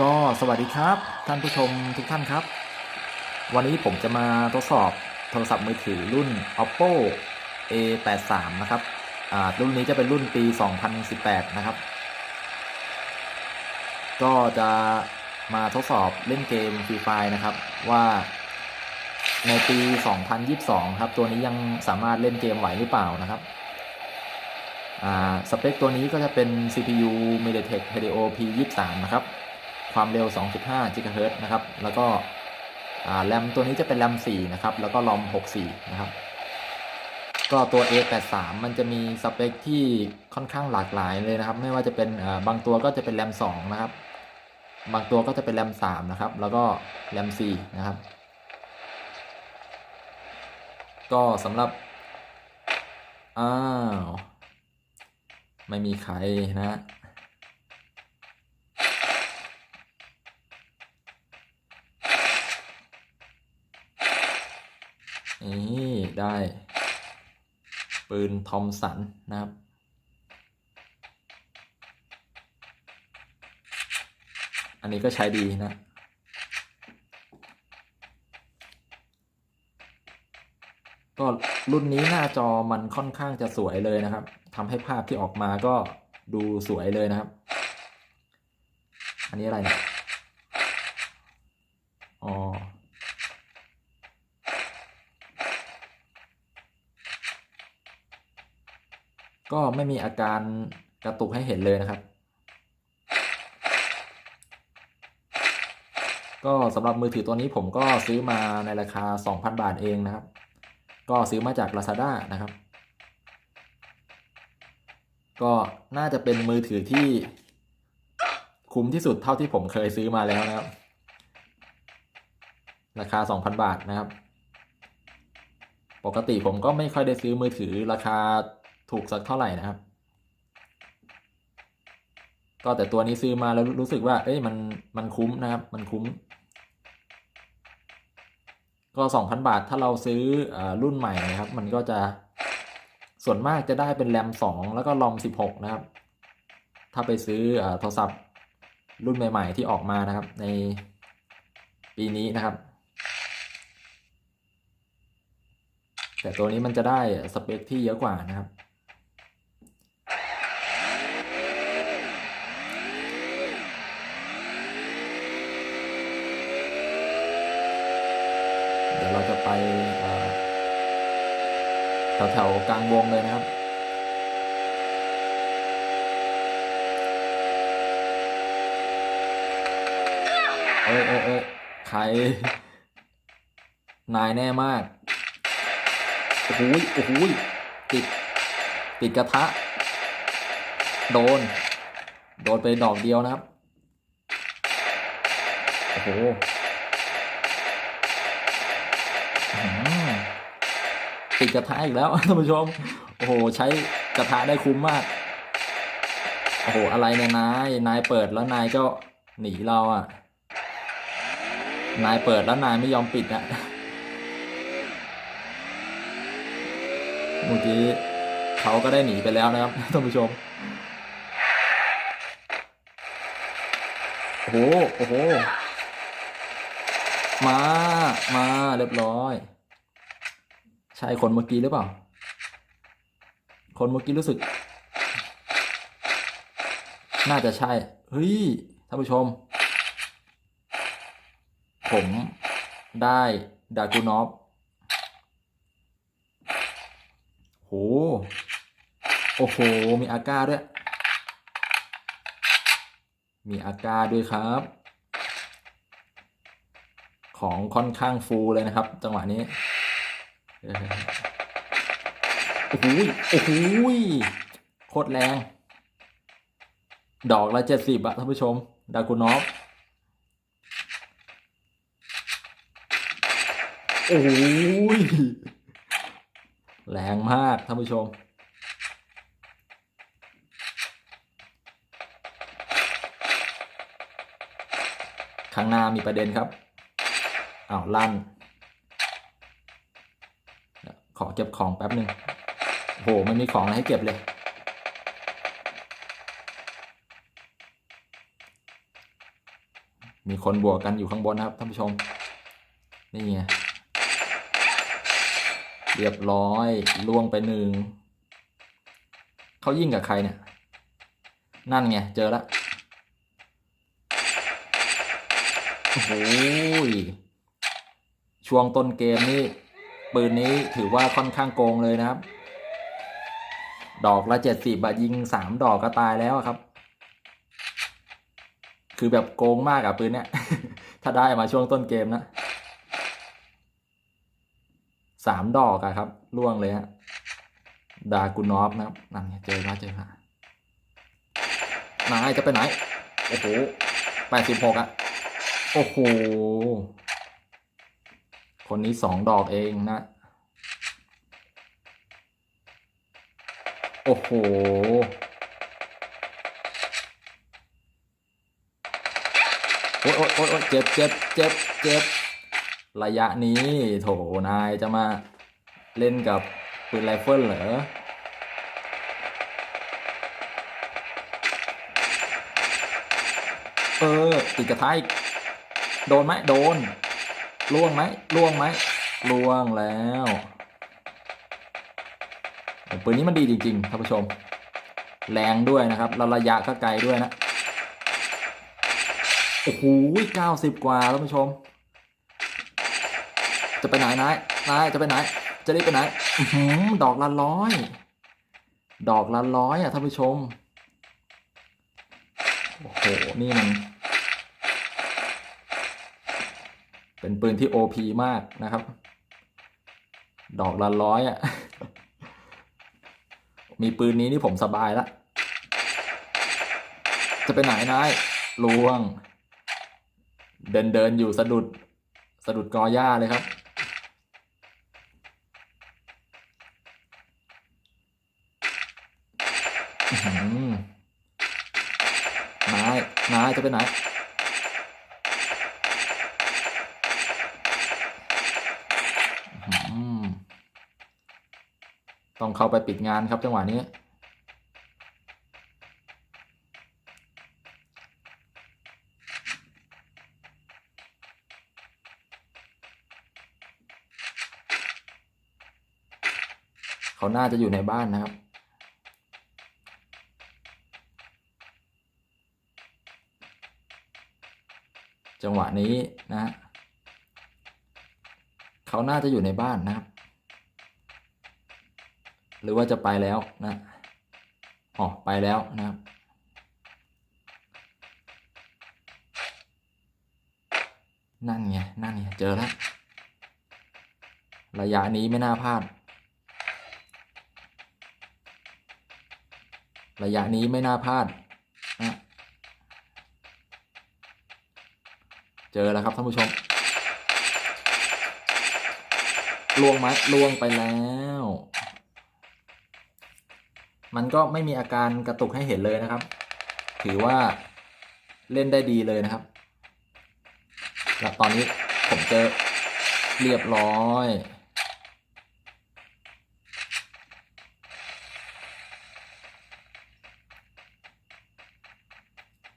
ก็สวัสดีครับท่านผู้ชมทุกท่านครับ วันนี้ผมจะมาทดสอบโทรศัพท์มือถือรุ่น oppo a83 นะครับรุ่นนี้จะเป็นรุ่นปี 2018 นะครับ ก็จะมาทดสอบเล่นเกมฟรีไฟนะครับ ว่าในปี 2022 ครับ ตัวนี้ยังสามารถเล่นเกมไหวหรือเปล่านะครับสเปคตัวนี้ก็จะเป็น CPU MediaTek Helio P23 นะครับ ความเร็ว 2.5 GHz นะครับ แล้วก็แรมตัวนี้จะเป็นแรม 4 นะครับ แล้วก็รอม 64 นะครับ ก็ตัว A83 มันจะมีสเปคที่ค่อนข้างหลากหลายเลยนะครับ ไม่ว่าจะเป็นบางตัวก็จะเป็นแรม 2 นะครับ บางตัวก็จะเป็นแรม 3 นะครับ แล้วก็แรม 4 นะครับ ก็สำหรับ อ้าว ไม่มีใครนะ นี่ ได้ ปืนทอมสันนะครับ อันนี้ก็ใช้ดีนะก็รุ่นนี้หน้าจอมันค่อนข้างจะสวยเลยนะครับทำให้ภาพที่ออกมาก็ดูสวยเลยนะครับ อันนี้อะไรเนี่ยอ๋อ ก็ไม่มีอาการกระตุกให้เห็นเลยนะครับ ก็สำหรับมือถือตัวนี้ผมก็ซื้อมาในราคา 2,000 บาทเองนะครับ ก็ซื้อมาจาก Lazada นะครับ ก็น่าจะเป็นมือถือที่คุ้มที่สุดเท่าที่ผมเคยซื้อมาแล้วนะครับ ราคา 2,000 บาทนะครับ ปกติผมก็ไม่ค่อยได้ซื้อมือถือราคา ถูกสักเท่าไหร่นะครับ ก็แต่ตัวนี้ซื้อมาแล้วรู้สึกว่า เอ้ยมันมันคุ้มนะครับ มันคุ้ม ก็สองพันบาทถ้าเราซื้ออรุ่นใหม่นะครับ มันก็จะส่วนมากจะได้เป็นแรมสองแล้วก็รอมสิบหกนะครับ ถ้าไปซื้ออโทรศัพท์รุ่นใหม่ ๆ ที่ออกมานะครับ ในปีนี้นะครับ แต่ตัวนี้มันจะได้สเปคที่เยอะกว่านะครับ แถวแถวๆกลางวงเลยนะครับเอ้ยเอ้ยเอ้ยใคร นายแน่มาก โอ้โหยโอ้โหยติด ติดกระทะ โดน โดนไปดอกเดียวนะครับ โอ้โหอื้อหือ ติดกระทะอีกแล้วท่านผู้ชม โอ้โห ใช้กระทะได้คุ้มมาก โอ้โห อะไรเนี่ยนาย นายเปิดแล้วนายก็หนีเราอะ นายเปิดแล้วนายไม่ยอมปิดอะเมื่อกี้เขาก็ได้หนีไปแล้วนะครับท่านผู้ชม โอ้โห โอ้โห มา มาเรียบร้อย ช่คนเมื่อกี้หรือเปล่า คนเมื่อกี้รู้สึก น่าจะใช่ เฮ้ย ท่านผู้ชม ผมได้ดากูนอฟโห โอ้โห มีอาก้าด้วย มีอาก้าด้วยครับ ของค่อนข้างฟูลเลยนะครับ จังหวะนี้ โอ้โหโอ้โหโคตรแรง ดอกละเจ็ดสิบอะท่านผู้ชม ดากูนอฟโอ้ยแรงมากท่านผู้ชม ข้างหน้ามีประเด็นครับอ้าวลั่น อเก็บของแป๊บหนึ่งโหไม่มีของอะไรให้เก็บเลย มีคนบวกกันอยู่ข้างบนนะครับท่านผู้ชม นี่ไงเรียบร้อยล่วงไปหนึ่งเขายิงกับใครเนี่ย นั่นไง เจอละโอ้โหยช่วงต้นเกมนี่ ปืนนี้ถือว่าค่อนข้างโกงเลยนะครับ ดอกละเจ็ดสิบอะยิงสามดอกก็ตายแล้วครับ คือแบบโกงมากอะปืนเนี้ย ถ้าได้มาช่วงต้นเกมนะสามดอกอะครับล่วงเลยฮะดากุนอฟนะครับนั่นไงเจอมาเจอมานายจะไปไหน โอ้โหแปดสิบหกอะโอ้โห คนนี้สองดอกเองนะ โอ้โห โอ๊ยโอ๊ยโอ๊ยเจ็บเจ็บเจ็บเจ็บระยะนี้โถนายจะมาเล่นกับปืนไรเฟิลเหรอเออติดกระทะอีกโดนไหมโดน ล่วงไหมล่วงไหมล่วงแล้วปืนนี้มันดีจริงๆท่านผู้ชม แรงด้วยนะครับแล้วระยะก็ไกลด้วยนะโอ้โหเก้าสิบกว่าท่านผู้ชม จะไปไหนนายนายจะไปไหน จะรีบไปไหนหือดอกละร้อย ดอกละร้อยอะท่านผู้ชมโอ้โหนี่มัน เป็นปืนที่โอพีมากนะครับ ดอกละร้อยอะ มีปืนนี้นี่ผมสบายละ จะไปไหนนายลวง เดินเดินอยู่สะดุดสะดุดกอหญ้าเลยครับ นาย นายจะไปไหน อื้อหือ ต้องเข้าไปปิดงานครับจังหวะนี้ เขาน่าจะอยู่ในบ้านนะครับจังหวะนี้นะฮะเขาน่าจะอยู่ในบ้านนะครับ หรือว่าจะไปแล้วนะอ๋อไปแล้วนะครับนั่นไงนั่นไงเจอแล้วระยะนี้ไม่น่าพลาด ระยะนี้ไม่น่าพลาดนะเจอแล้วครับท่านผู้ชมลวงไหมลวงไปแล้ว มันก็ไม่มีอาการกระตุกให้เห็นเลยนะครับ ถือว่าเล่นได้ดีเลยนะครับ แล้วตอนนี้ผมเจอเรียบร้อย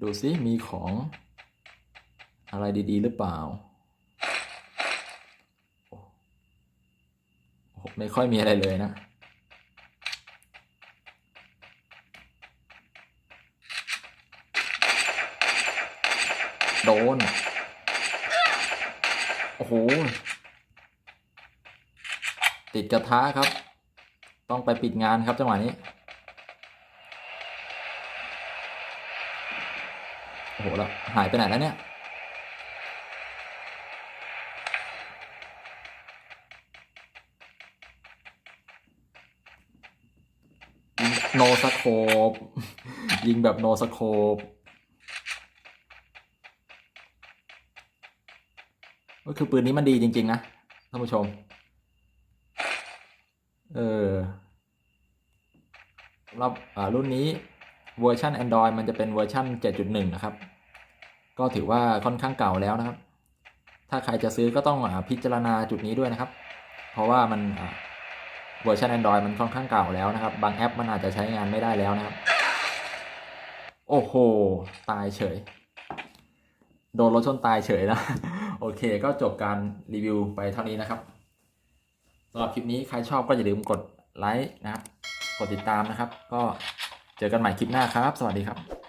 ดูซิมีของอะไรดี ๆ หรือเปล่าโอ้ไม่ค่อยมีอะไรเลยนะ โดน โอ้โห ติดกระทะครับ ต้องไปปิดงานครับจังหวะนี้ โอ้โห แล้ว หายไปไหนแล้วเนี่ยโนสโคปยิงแบบโนสโคป ก็คือปืนนี้มันดีจริง ๆ นะท่านผู้ชม เออรับรุ่นนี้เวอร์ชัน Android มันจะเป็นเวอร์ชัน7.1 นะครับ ก็ถือว่าค่อนข้างเก่าแล้วนะครับ ถ้าใครจะซื้อก็ต้องอพิจารณาจุดนี้ด้วยนะครับ เพราะว่ามันเวอร์ชัน Android มันค่อนข้างเก่าแล้วนะครับ บางแอปมันอาจจะใช้งานไม่ได้แล้วนะครับ โอ้โห ตายเฉย โดนรถชนตายเฉยนะ โอเค ก็จบการรีวิวไปเท่านี้นะครับสำหรับคลิปนี้ใครชอบก็อย่าลืมกดไลค์นะครับ กดติดตามนะครับ ก็เจอกันใหม่คลิปหน้าครับ สวัสดีครับ